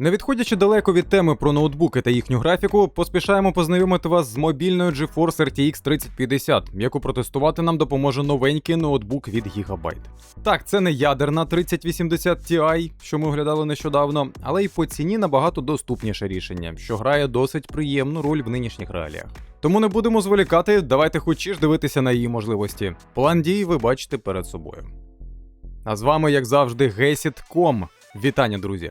Не відходячи далеко від теми про ноутбуки та їхню графіку, поспішаємо познайомити вас з мобільною GeForce RTX 3050, яку протестувати нам допоможе новенький ноутбук від Gigabyte. Так, це не ядерна 3080 Ti, що ми оглядали нещодавно, але й по ціні набагато доступніше рішення, що грає досить приємну роль в нинішніх реаліях. Тому не будемо зволікати, давайте хоч ж дивитися на її можливості. План дій ви бачите перед собою. А з вами, як завжди, Gesit.com. Вітання, друзі!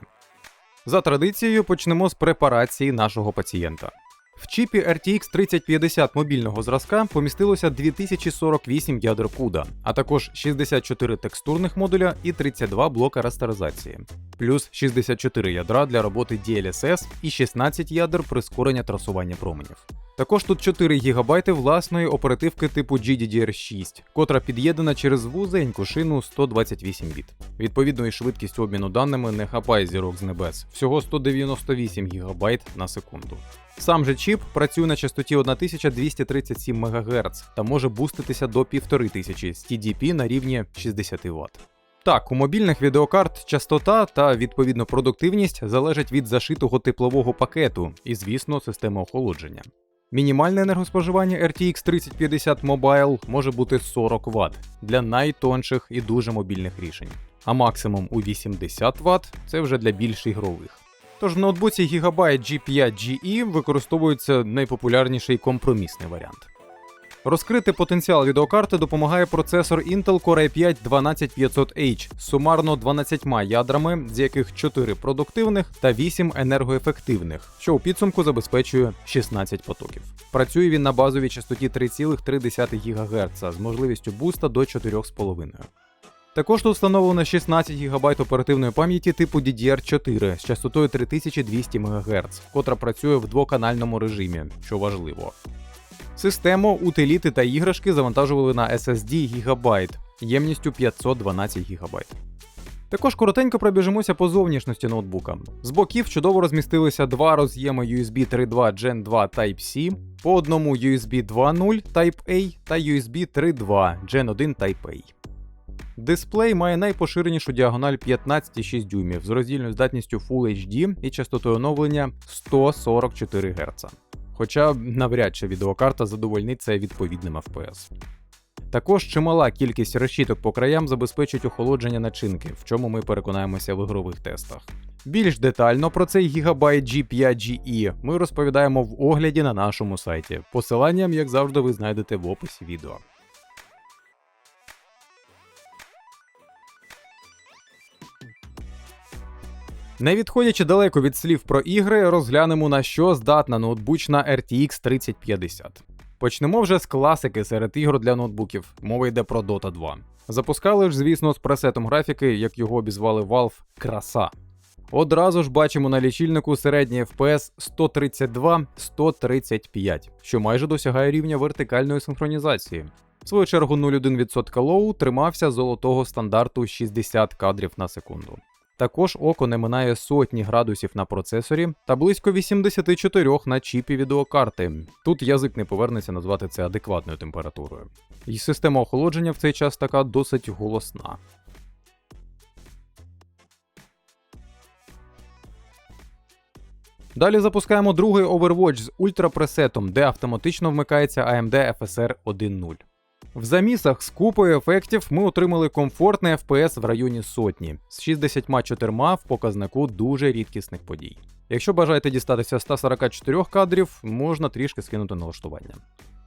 За традицією почнемо з препарації нашого пацієнта. В чіпі RTX 3050 мобільного зразка помістилося 2048 ядер CUDA, а також 64 текстурних модуля і 32 блока растеризації, плюс 64 ядра для роботи DLSS і 16 ядер прискорення трасування променів. Також тут 4 ГБ власної оперативки типу GDDR6, котра під'єднана через вузеньку шину 128 біт. Відповідно, і швидкість обміну даними не хапає зірок з небес, всього 198 ГБ на секунду. Сам же чіп працює на частоті 1237 МГц та може буститися до 1500 з TDP на рівні 60 Вт. Так, у мобільних відеокарт частота та відповідно продуктивність залежать від зашитого теплового пакету і, звісно, системи охолодження. Мінімальне енергоспоживання RTX 3050 Mobile може бути 40 Вт для найтонших і дуже мобільних рішень, а максимум у 80 Вт це вже для більш ігрових. Тож в ноутбуці Gigabyte G5GE використовується найпопулярніший компромісний варіант. Розкрити потенціал відеокарти допомагає процесор Intel Core i5 12500H з сумарно 12 ядрами, з яких 4 продуктивних та 8 енергоефективних, що у підсумку забезпечує 16 потоків. Працює він на базовій частоті 3,3 ГГц з можливістю буста до 4,5. Також тут встановлено 16 ГБ оперативної пам'яті типу DDR4 з частотою 3200 МГц, котра працює в двоканальному режимі, що важливо. Систему, утиліти та іграшки завантажували на SSD Gigabyte ємністю 512 ГБ. Також коротенько пробіжимося по зовнішності ноутбука. З боків чудово розмістилися два роз'єми USB 3.2 Gen 2 Type-C, по одному USB 2.0 Type-A та USB 3.2 Gen 1 Type-A. Дисплей має найпоширенішу діагональ 15,6 дюймів з роздільною здатністю Full HD і частотою оновлення 144 Гц. Хоча навряд чи відеокарта задовольниться відповідним FPS. Також чимала кількість решіток по краям забезпечить охолодження начинки, в чому ми переконаємося в ігрових тестах. Більш детально про цей Gigabyte G5GE ми розповідаємо в огляді на нашому сайті. Посиланням, як завжди, ви знайдете в описі відео. Не відходячи далеко від слів про ігри, розглянемо на що здатна ноутбучна RTX 3050. Почнемо вже з класики серед ігор для ноутбуків. Мова йде про Dota 2. Запускали ж, звісно, з пресетом графіки, як його обізвали Valve, краса. Одразу ж бачимо на лічильнику середній FPS 132-135, що майже досягає рівня вертикальної синхронізації. В свою чергу 0,1% лоу тримався золотого стандарту 60 кадрів на секунду. Також око не минає сотні градусів на процесорі та близько 84 на чіпі відеокарти. Тут язик не повернеться назвати це адекватною температурою. І система охолодження в цей час така досить голосна. Далі запускаємо другий Overwatch з ультрапресетом, де автоматично вмикається AMD FSR 1.0. В замісах з купою ефектів ми отримали комфортний FPS в районі сотні з 64 в показнику дуже рідкісних подій. Якщо бажаєте дістатися 144 кадрів, можна трішки скинути налаштування.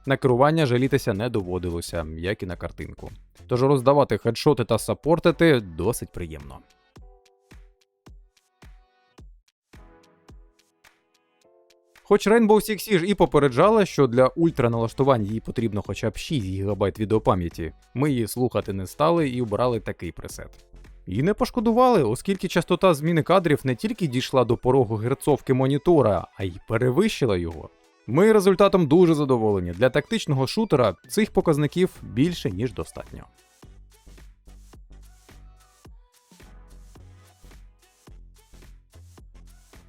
На керування жалітися не доводилося, як і на картинку. Тож роздавати хедшоти та саппортити досить приємно. Хоч Rainbow Six Siege і попереджала, що для ультраналаштувань їй потрібно хоча б 6 ГБ відеопам'яті, ми її слухати не стали і обрали такий пресет. І не пошкодували, оскільки частота зміни кадрів не тільки дійшла до порогу герцовки монітора, а й перевищила його. Ми результатом дуже задоволені. Для тактичного шутера цих показників більше ніж достатньо.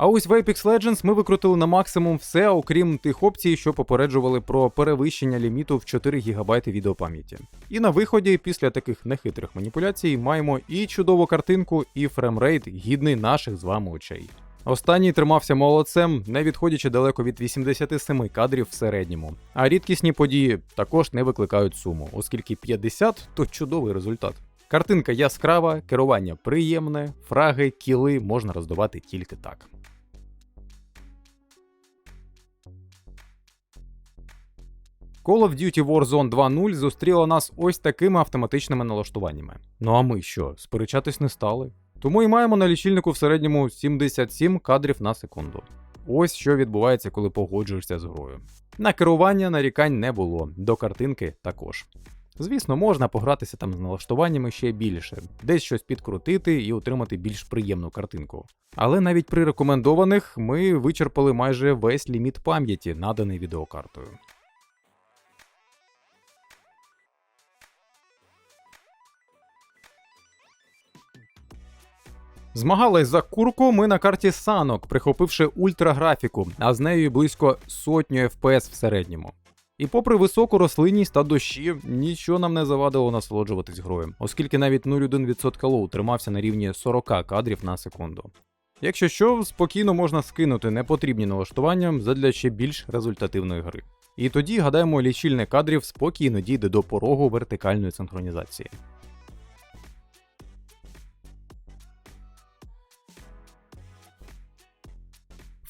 А ось в Apex Legends ми викрутили на максимум все, окрім тих опцій, що попереджували про перевищення ліміту в 4 ГБ відеопам'яті. І на виході, після таких нехитрих маніпуляцій, маємо і чудову картинку, і фремрейт гідний наших з вами очей. Останній тримався молодцем, не відходячи далеко від 87 кадрів в середньому. А рідкісні події також не викликають суму, оскільки 50 то чудовий результат. Картинка яскрава, керування приємне, фраги, кіли можна роздавати тільки так. Call of Duty Warzone 2.0 зустріла нас ось такими автоматичними налаштуваннями. Ну а ми що, сперечатись не стали? Тому і маємо на лічильнику в середньому 77 кадрів на секунду. Ось що відбувається, коли погоджуєшся з грою. На керування нарікань не було, до картинки також. Звісно, можна погратися там з налаштуваннями ще більше, десь щось підкрутити і отримати більш приємну картинку. Але навіть при рекомендованих ми вичерпали майже весь ліміт пам'яті, наданий відеокартою. Змагались за курку ми на карті санок, прихопивши ультраграфіку, а з нею близько сотню FPS в середньому. І попри високу рослинність та дощі, нічого нам не завадило насолоджуватись грою, оскільки навіть 0,1% лоу тримався на рівні 40 кадрів на секунду. Якщо що, спокійно можна скинути непотрібні налаштування задля ще більш результативної гри. І тоді, гадаємо, лічильник кадрів спокійно дійде до порогу вертикальної синхронізації.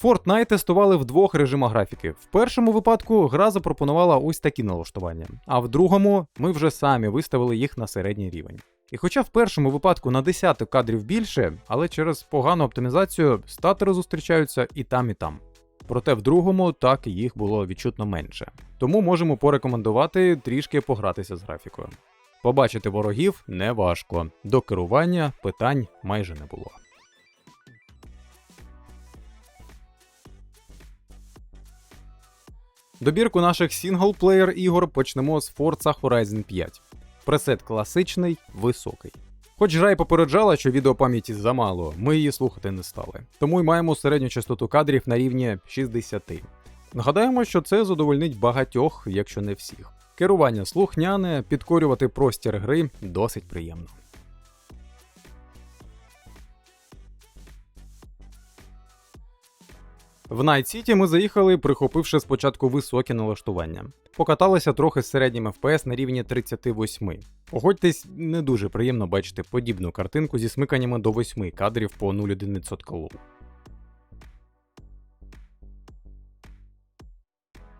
Fortnite тестували в двох режимах графіки. В першому випадку гра запропонувала ось такі налаштування, а в другому ми вже самі виставили їх на середній рівень. І хоча в першому випадку на десяток кадрів більше, але через погану оптимізацію статери зустрічаються і там, і там. Проте в другому так їх було відчутно менше. Тому можемо порекомендувати трішки погратися з графікою. Побачити ворогів не важко, до керування питань майже не було. Добірку наших сінглплеєр ігор почнемо з Forza Horizon 5. Пресет класичний, високий. Хоч Рай попереджала, що відеопам'яті замало, ми її слухати не стали. Тому й маємо середню частоту кадрів на рівні 60. Нагадаємо, що це задовольнить багатьох, якщо не всіх. Керування слухняне, підкорювати простір гри досить приємно. В Night City ми заїхали, прихопивши спочатку високі налаштування. Покаталися трохи з середнім FPS на рівні 38. Погодьтесь, не дуже приємно бачити подібну картинку зі смиканнями до 8 кадрів по 0,1% лоу.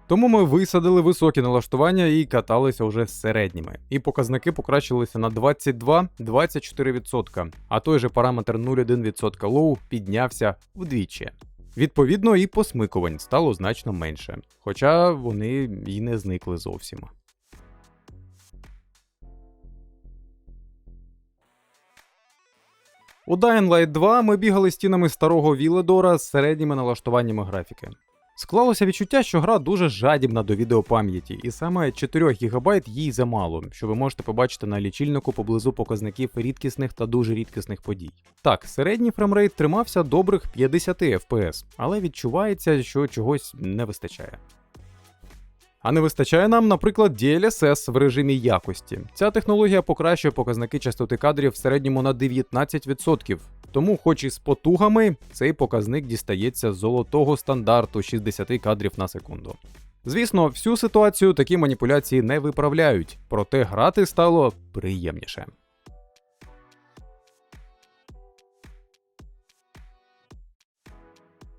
Тому ми висадили високі налаштування і каталися вже з середніми. І показники покращилися на 22-24%, а той же параметр 0,1% лоу піднявся вдвічі. Відповідно, і посмикувань стало значно менше, хоча вони й не зникли зовсім. У Dying Light 2 ми бігали стінами старого Віледора з середніми налаштуваннями графіки. Склалося відчуття, що гра дуже жадібна до відеопам'яті, і саме 4 ГБ їй замало, що ви можете побачити на лічильнику поблизу показників рідкісних та дуже рідкісних подій. Так, середній фреймрейт тримався добрих 50 FPS, але відчувається, що чогось не вистачає. А не вистачає нам, наприклад, DLSS в режимі якості. Ця технологія покращує показники частоти кадрів в середньому на 19%. Тому, хоч і з потугами, цей показник дістається золотого стандарту 60 кадрів на секунду. Звісно, всю ситуацію такі маніпуляції не виправляють, проте грати стало приємніше.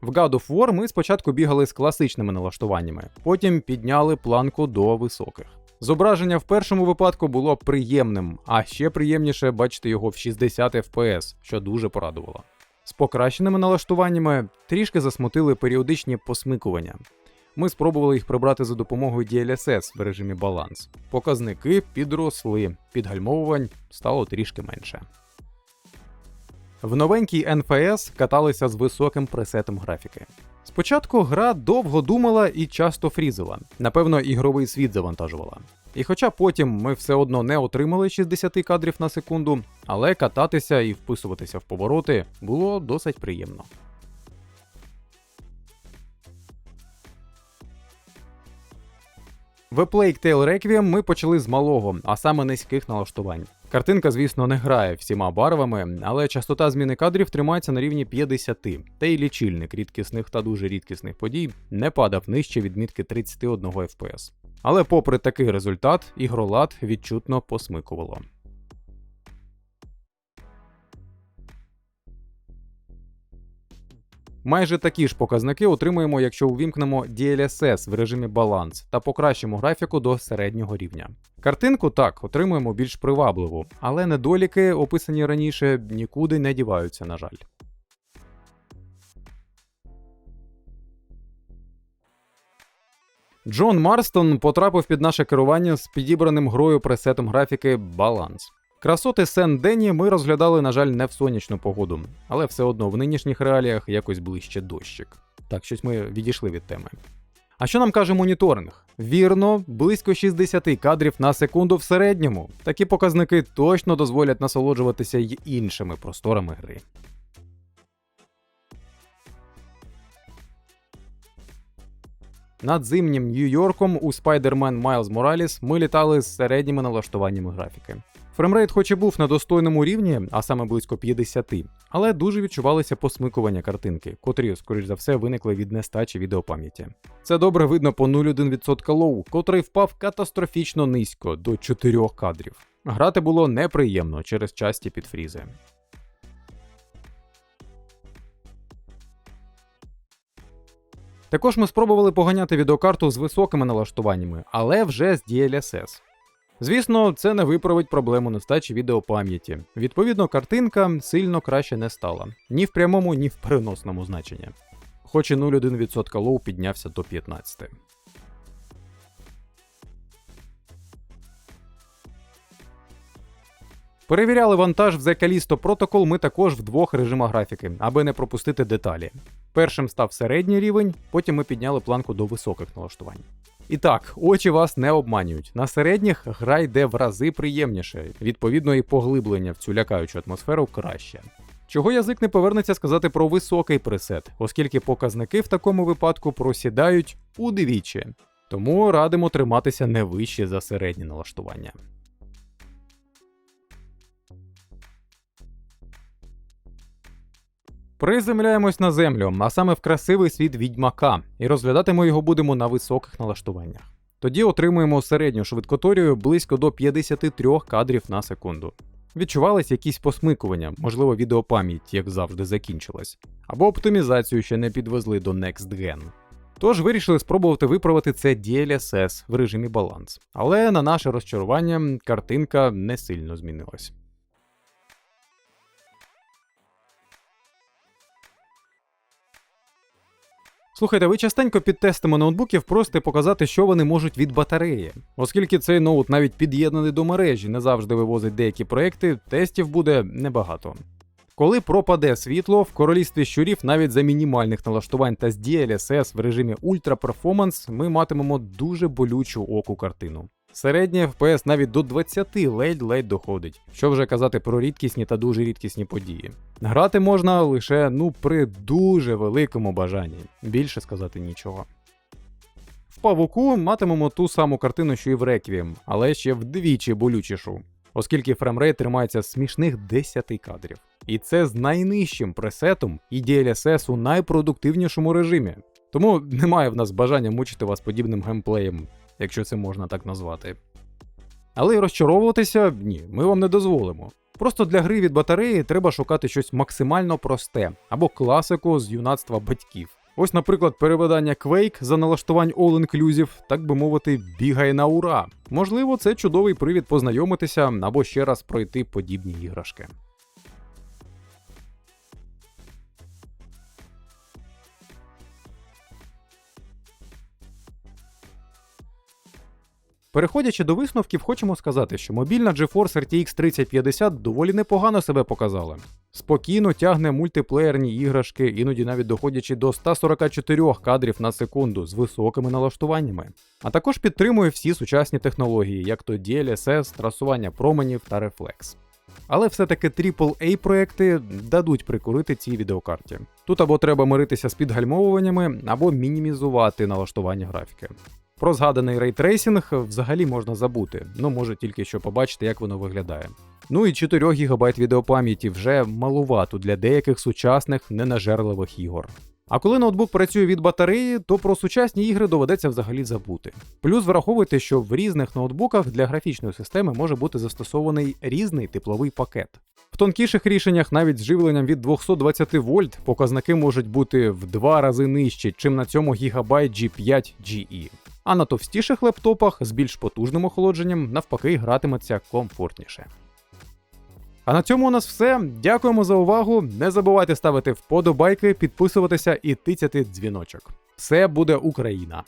В God of War ми спочатку бігали з класичними налаштуваннями, потім підняли планку до високих. Зображення в першому випадку було приємним, а ще приємніше бачити його в 60 FPS, що дуже порадувало. З покращеними налаштуваннями трішки засмутили періодичні посмикування. Ми спробували їх прибрати за допомогою DLSS в режимі баланс. Показники підросли, підгальмовувань стало трішки менше. В новенькій NFS каталися з високим пресетом графіки. Спочатку гра довго думала і часто фрізила, напевно, ігровий світ завантажувала. І хоча потім ми все одно не отримали 60 кадрів на секунду, але кататися і вписуватися в повороти було досить приємно. В Plague Tale Requiem ми почали з малого, а саме низьких налаштувань. Картинка, звісно, не грає всіма барвами, але частота зміни кадрів тримається на рівні 50, та й лічильник рідкісних та дуже рідкісних подій не падав нижче відмітки 31 FPS. Але попри такий результат, ігролад відчутно посмикувало. Майже такі ж показники отримуємо, якщо увімкнемо DLSS в режимі баланс та покращимо графіку до середнього рівня. Картинку так отримуємо більш привабливу, але недоліки, описані раніше, нікуди не діваються, на жаль. Джон Марстон потрапив під наше керування з підібраним грою пресетом графіки Баланс. Красоти Сен Дені ми розглядали, на жаль, не в сонячну погоду, але все одно в нинішніх реаліях якось ближче дощик. Так, щось ми відійшли від теми. А що нам каже моніторинг? Вірно, близько 60 кадрів на секунду в середньому. Такі показники точно дозволять насолоджуватися й іншими просторами гри. Над зимнім Нью-Йорком у Spider-Man Miles Morales ми літали з середніми налаштуваннями графіки. Фремрейт хоч і був на достойному рівні, а саме близько 50, але дуже відчувалися посмикування картинки, котрі, скоріш за все, виникли від нестачі відеопам'яті. Це добре видно по 0,1% лоу, котрий впав катастрофічно низько до 4 кадрів. Грати було неприємно через часті підфрізи. Також ми спробували поганяти відеокарту з високими налаштуваннями, але вже з DLSS. Звісно, це не виправить проблему нестачі відеопам'яті. Відповідно, картинка сильно краще не стала ні в прямому, ні в переносному значенні. Хоч і 0,1% лоу піднявся до 15. Перевіряли вантаж в The Callisto Protocol ми також в двох режимах графіки, аби не пропустити деталі. Першим став середній рівень, потім ми підняли планку до високих налаштувань. І так, очі вас не обманюють. На середніх гра йде в рази приємніше, відповідно, і поглиблення в цю лякаючу атмосферу краще. Чого язик не повернеться сказати про високий пресет, оскільки показники в такому випадку просідають удвічі. Тому радимо триматися не вище за середнє налаштування. Приземляємось на землю, а саме в красивий світ відьмака, і розглядати ми його будемо на високих налаштуваннях. Тоді отримуємо середню швидкоторію близько до 53 кадрів на секунду. Відчувались якісь посмикування, можливо, відеопам'ять, як завжди, закінчилась, або оптимізацію ще не підвезли до Next Gen. Тож вирішили спробувати виправити це DLSS в режимі баланс. Але на наше розчарування картинка не сильно змінилась. Слухайте, ви частенько під тестами ноутбуків просите показати, що вони можуть від батареї. Оскільки цей ноут навіть під'єднаний до мережі, не завжди вивозить деякі проекти, тестів буде небагато. Коли пропаде світло, в королівстві щурів навіть за мінімальних налаштувань та з DLSS в режимі Ultra Performance ми матимемо дуже болючу оку картину. Середній FPS навіть до 20 ледь-ледь доходить, що вже казати про рідкісні та дуже рідкісні події. Грати можна лише ну при дуже великому бажанні, більше сказати нічого. В павуку матимемо ту саму картину, що і в Requiem, але ще вдвічі болючішу, оскільки фреймрейт тримається смішних 10 кадрів. І це з найнижчим пресетом і DLSS у найпродуктивнішому режимі. Тому немає в нас бажання мучити вас подібним геймплеєм якщо це можна так назвати. Але й розчаровуватися ні, ми вам не дозволимо. Просто для гри від батареї треба шукати щось максимально просте або класику з юнацтва батьків. Ось, наприклад, переведення Quake за налаштувань All Inclusive, так би мовити, бігає на ура. Можливо, це чудовий привід познайомитися або ще раз пройти подібні іграшки. Переходячи до висновків, хочемо сказати, що мобільна GeForce RTX 3050 доволі непогано себе показала. Спокійно тягне мультиплеєрні іграшки, іноді навіть доходячи до 144 кадрів на секунду з високими налаштуваннями. А також підтримує всі сучасні технології, як то DLSS, трасування променів та рефлекс. Але все-таки aaa проекти дадуть прикурити цій відеокарті. Тут або треба миритися з підгальмовуваннями, або мінімізувати налаштування графіки. Про згаданий рейтрейсінг взагалі можна забути, ну може тільки що побачити, як воно виглядає. Ну і 4 ГБ відеопам'яті вже малувато для деяких сучасних ненажерливих ігор. А коли ноутбук працює від батареї, то про сучасні ігри доведеться взагалі забути. Плюс враховуйте, що в різних ноутбуках для графічної системи може бути застосований різний тепловий пакет. В тонкіших рішеннях навіть з живленням від 220 вольт показники можуть бути в два рази нижчі, чим на цьому Gigabyte G5 GE. А на товстіших лептопах з більш потужним охолодженням навпаки гратиметься комфортніше. А на цьому у нас все. Дякуємо за увагу. Не забувайте ставити вподобайки, підписуватися і тицяти дзвіночок. Все буде Україна!